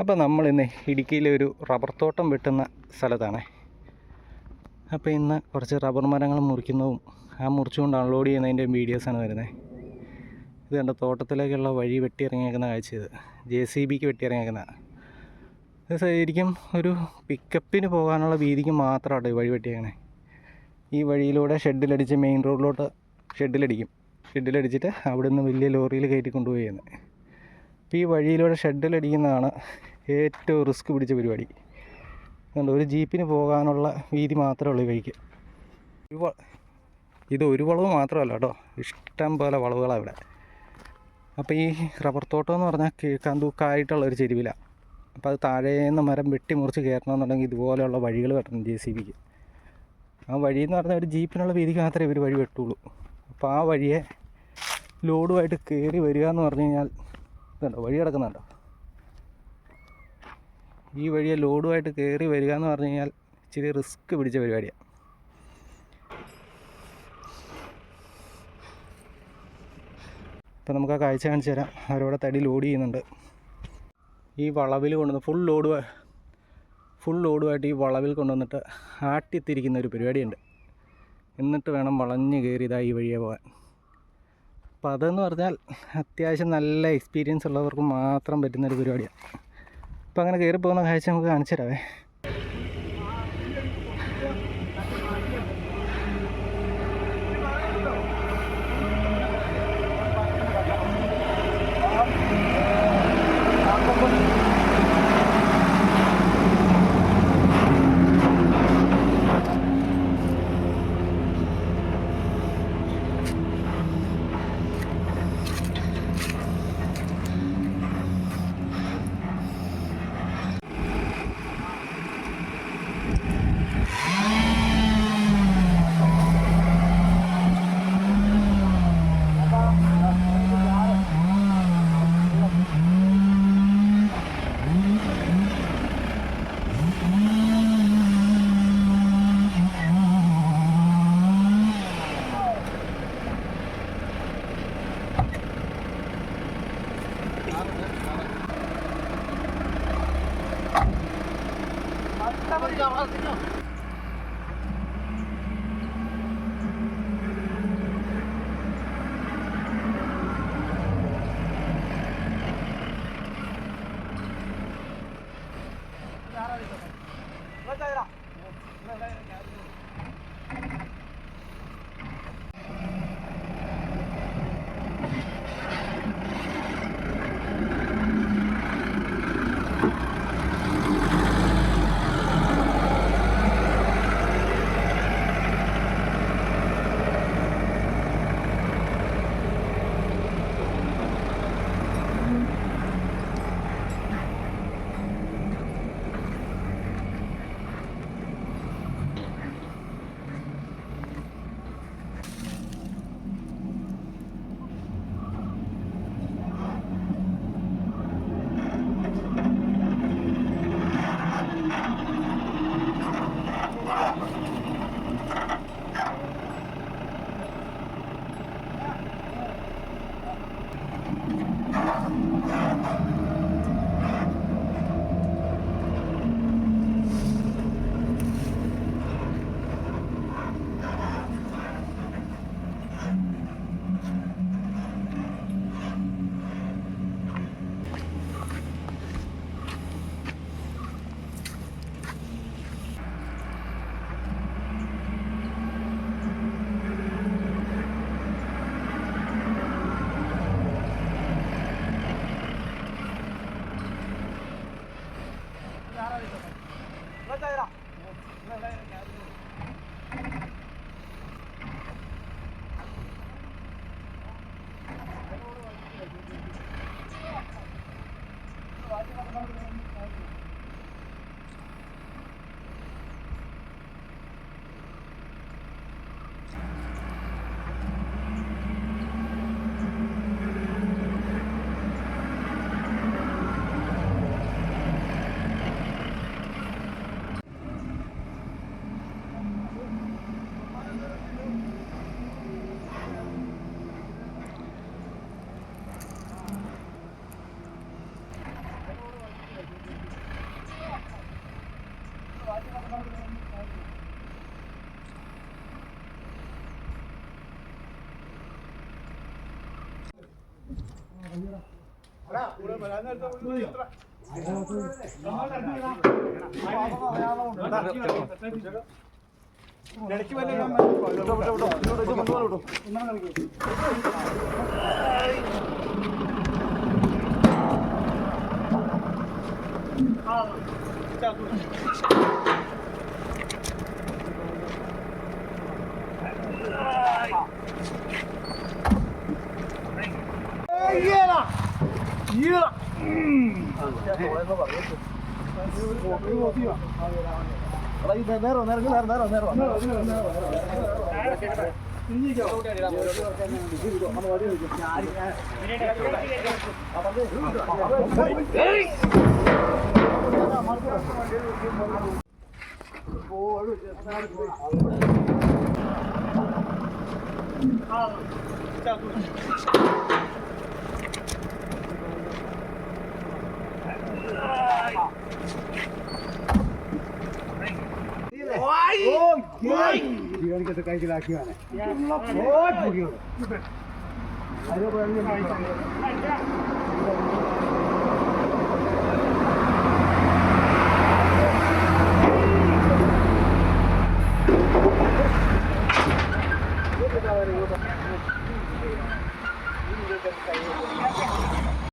അപ്പോൾ നമ്മൾ ഇന്ന് ഇടുക്കിയിലെ ഒരു റബ്ബർ തോട്ടം വെട്ടുന്ന സ്ഥലത്താണ്. അപ്പോൾ ഇന്ന് കുറച്ച് റബ്ബർ മരങ്ങൾ മുറിക്കുന്നതും ആ മുറിച്ചുകൊണ്ട് അൺലോഡ് ചെയ്യുന്നതിന്റെ വീഡിയോസാണ് വരുന്നത്. ഇത് കണ്ട തോട്ടത്തിലേക്കുള്ള വഴി വെട്ടിയിറങ്ങിയേക്കുന്ന കാഴ്ച ഇത് ജെ സി ബിക്ക് വെട്ടിയിറങ്ങിയേക്കുന്ന. ഇത് ശരിക്കും ഒരു പിക്കപ്പിന് പോകാനുള്ള വീതിക്ക് മാത്രമാണ് ഈ വഴി വെട്ടിയേക്കണേ. ഈ വഴിയിലൂടെ ഷെഡിലടിച്ച് മെയിൻ റോഡിലോട്ട് ഷെഡിലടിക്കും. ഷെഡിലടിച്ചിട്ട് അവിടെ നിന്ന് വലിയ ലോറിയിൽ കയറ്റി കൊണ്ടുപോയി അപ്പോൾ ഈ വഴിയിലൂടെ ഷെഡിലടിക്കുന്നതാണ് ഏറ്റവും റിസ്ക് പിടിച്ച പരിപാടി. അതുകൊണ്ട് ഒരു ജീപ്പിന് പോകാനുള്ള വീതി മാത്രമേ ഉള്ളൂ കഴിക്ക് ഇത് ഒരു വളവ് മാത്രമല്ല കേട്ടോ. ഇഷ്ടം പോലെ വളവുകളാണ് ഇവിടെ. അപ്പോൾ ഈ റബ്ബർ തോട്ടം എന്ന് പറഞ്ഞാൽ കേൾക്കാൻ തൂക്കായിട്ടുള്ള ഒരു ചെരുവിലാണ് അപ്പോൾ അത് താഴേന്ന് മരം വെട്ടി മുറിച്ച് കയറണമെന്നുണ്ടെങ്കിൽ ഇതുപോലെയുള്ള വഴികൾ വെട്ടണം ജെ സി ബിക്ക്. ആ വഴി എന്ന് പറഞ്ഞാൽ ഒരു ജീപ്പിനുള്ള വീതിക്ക് മാത്രമേ ഇവർ വഴി വെട്ടുള്ളൂ. അപ്പോൾ ആ വഴിയെ ലോഡുമായിട്ട് കയറി വരിക എന്ന് പറഞ്ഞു കഴിഞ്ഞാൽ ഇതുണ്ടോ വഴി കിടക്കുന്നുണ്ടോ. ഈ വഴിയെ ലോഡുമായിട്ട് കയറി വരിക എന്ന് പറഞ്ഞു കഴിഞ്ഞാൽ ഇച്ചിരി റിസ്ക് പിടിച്ച പരിപാടിയാണ് ഇപ്പം നമുക്ക് ആ കാഴ്ച കാണിച്ചു തരാം. അവരവിടെ തടി ലോഡ് ചെയ്യുന്നുണ്ട്. ഈ വളവിൽ കൊണ്ടുവന്ന് ഫുൾ ലോഡ് ഫുൾ ലോഡുമായിട്ട് ഈ വളവിൽ കൊണ്ടുവന്നിട്ട് ആട്ടിത്തിരിക്കുന്ന ഒരു പരിപാടിയുണ്ട്. എന്നിട്ട് വേണം വളഞ്ഞ് കയറി ഈ വഴിയെ പോകാൻ. അപ്പോൾ അതെന്ന് പറഞ്ഞാൽ അത്യാവശ്യം നല്ല എക്സ്പീരിയൻസ് ഉള്ളവർക്ക് മാത്രം പറ്റുന്നൊരു പരിപാടിയാണ്. അപ്പോൾ അങ്ങനെ കയറി പോകുന്ന കാഴ്ച നമുക്ക് കാണിച്ചു തരാവേ Ja, aber ich auch. ഇടയ്ക്ക് വല്ല വിട്ടോ വിട്ടോ വിട്ടോ ഇങ്ങോട്ട് വെച്ച് കൊണ്ടുപോലെ വിട്ടോ നേരം നേരം നേരം നേരം നേരം നേരം Thank you. જીવન કે તો